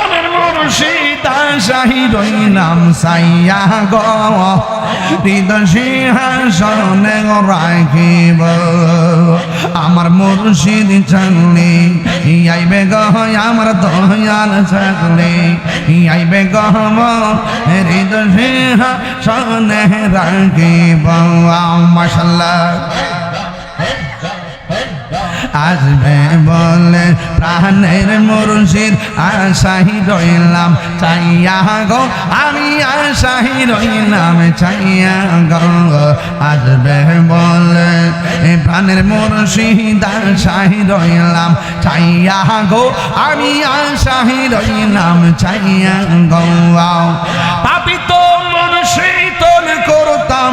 আমার মুর্শিদ শাহি রইলাম সাইয়া আমার মুর্শিদ চালনি আইবে গহ আমার দয়াল চাকলে আইবে গহ হৃদয় রাখিব। মাসাল্লাহ আসবে বলে প্রাণের মুর্শিদ আশাহি রইলাম, চাইয়া গো, আমি আশাহি রইলাম, চাইয়া গো আসবে বলে প্রাণের মুর্শিদ আশাহি রইলাম, চাইয়া গো, আমি আশাহি রইলাম, চাইয়া গো পাপি তো মন শীতল করতাম,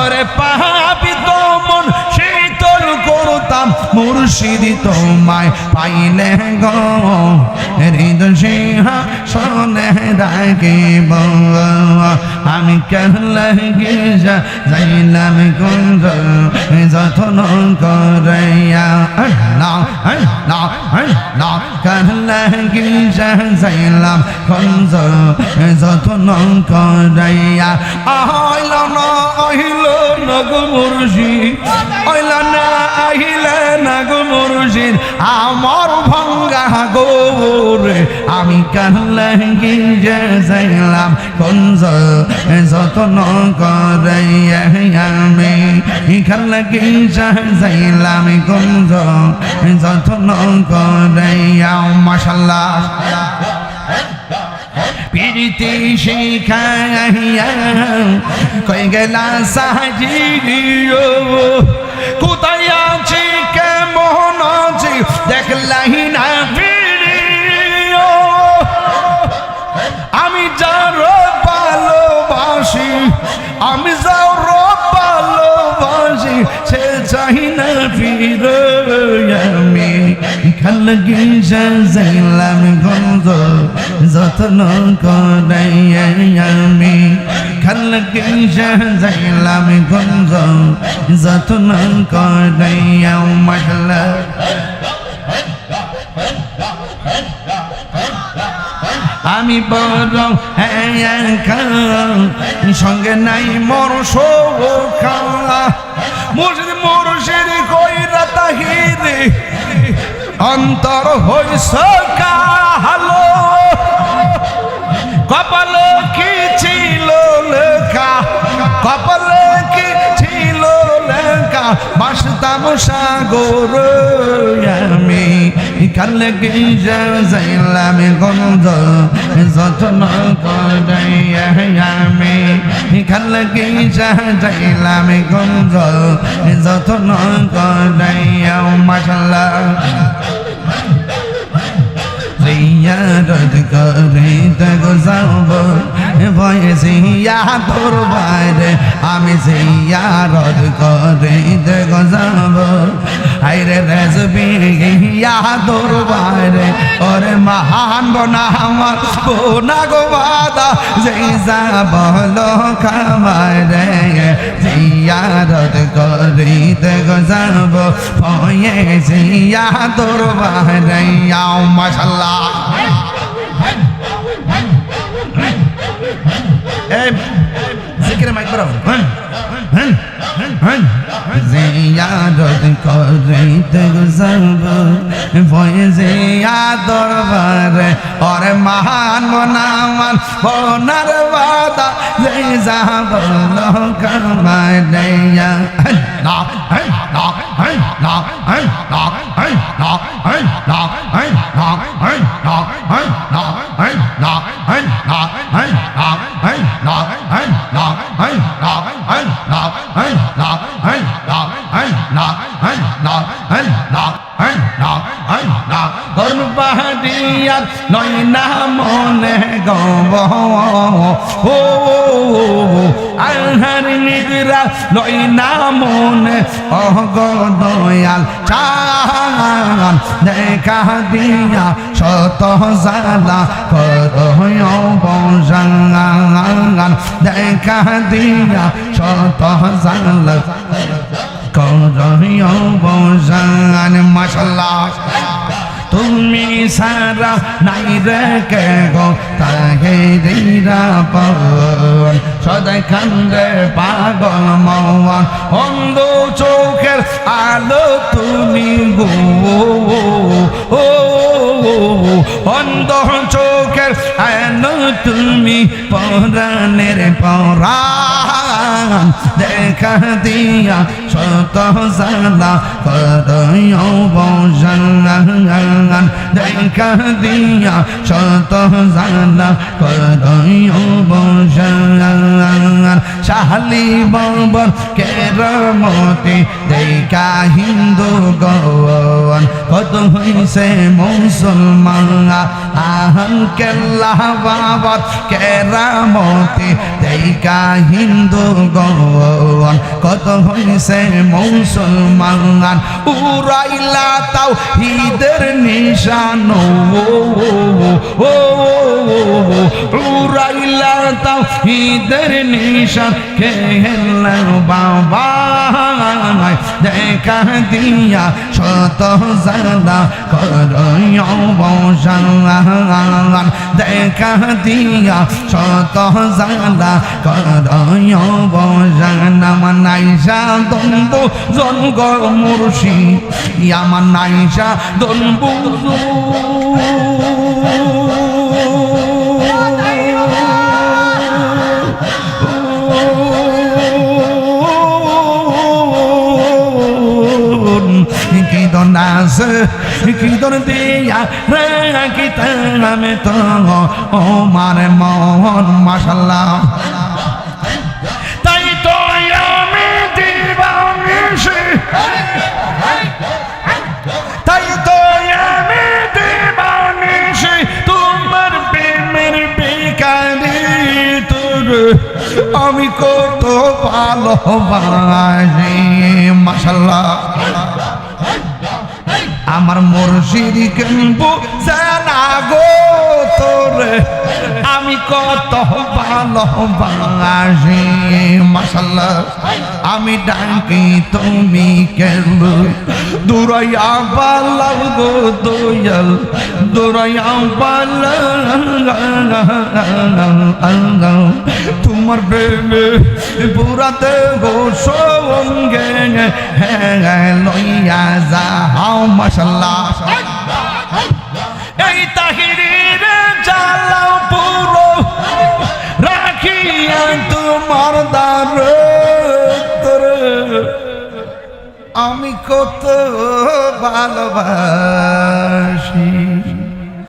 ওরে পাপি তো মন শীতল করতাম মুর্শিদি তোমায় পাইলে গো। হৃদয় সিংহা শোনে রাখিব আমি কেন গিজা যাইলাম কুঞ্জ, যতন করাইয়া। যাইলাম কুঞ্জ, যতন করাইয়া। আহিল না আহিল না গো মুর্শিদ আহিল না আহিলে না গো মুর্শিদ? আমার ভঙ্গা গোরে আমি কান্লা গিয়ে যাইলাম কঞ্জ যতন করাইয়া আমি কান্লা গিয়ে যাইলাম কঞ্জ যতন করাইয়া। মাশাল্লাহ। পিরিতি শিখাইয়া কই গেলা সাহাজিও কোথায় দেখলাই না আমি যার ভালোবাসি, আমি যার ভালোবাসি, সে চাই না ফিরে, আমি খালগি যাইলাম গন্ধ, যত্ন করাই আমি খালগি গন্ধ, যত্ন করাই আমি বড় হ্যাঁ সঙ্গে নাই মর খাওয়া মুর্শিদ মুর্শিদ কইরা তাহিরে অন্তর হইস কাহালো। কপাল কি ছিল লেখা? কপাল কি ছিল লেখা? বাসতাম সাগর। কাল যাইলাম গন্ধ যত্ন আমি। কাল মাসাল্লাহ জিয়ারত করে তগ আমি জিয়ারত করে তগ যাব হাইরে রেজবি গিয়া তোর বাইরে ওরে মহান বনা আমার, বোনা গো বাদা, যেই যাব খামারে জিয়ারত করে তগ যাব ভয়ে জিয়া তোর বাইরে আও মাশাল্লাহ। এই জিকিরে মাইক বরাবর হন হন জিয়ারত করিতে ভয়ে জিয়া দরবারে ওরে মহান মনামান বনার বাদা যে যাব লোকামায় দেয়া। না না না না না না পাহাড়িয়াত নয় না মনে গব ও আহার নিদ্রা নয় না মনে অগ দেখা দিয়া শত জালা করয় বজান দেখা দিয়া শত জালা বসান, মাশাল্লাহ। তুমি সারা নাই রে কে গো? তাহে রিরা পন সদাই কান্দে পাগল মওয়ান অন্ধ চোখের আলো তুমি গো। ও, অন্ধ চোখের আলো তুমি পরাণের পরাণ দেখা দিয়া শত সালা করয় বসান দেখা দিয়া শত সালা করয় বসান শাহালি ববর কেরমতি দেখা হিন্দু গন কত হইছে মুসলমান আহন কেল্লা বাবত কেরামতি দেখা হিন্দু গন কত হইছে মুসলমান উড়াইলা তাও হিদের নিশান ও ও উড়াইলা তাও ঈদের নিশান খেল বাবা। দেখা দিয়া শত জানা করয় বসান দেখা দিয়া শত জানা করয় বসান আমার নাইসা দম্ব জন্ম মুর্শি আমার নাইসা দম্ব দন দিয়া রে কি তামে তো। ও মারে মোহন মাশাল্লাহ তাই তো আমি দিবানিসি তাই তো আমি তোর। আমি কত ভালোবাসি মাশাল্লাহ আমার মুর্শিদ কেনবো জানা গো তোরে। আমি কত ভালো ভালোবাসি মাসাল্লাহ আমি ডাকি, তুমি কেন? দুরাইয়া পালাও গো দয়াল, দুরাইয়া পালাও। তোমার বেবে পুরাতে গো সঙ্গে হ্যাঁ লইয়া যাও মাসাল্লাহ এই ভালোবাস।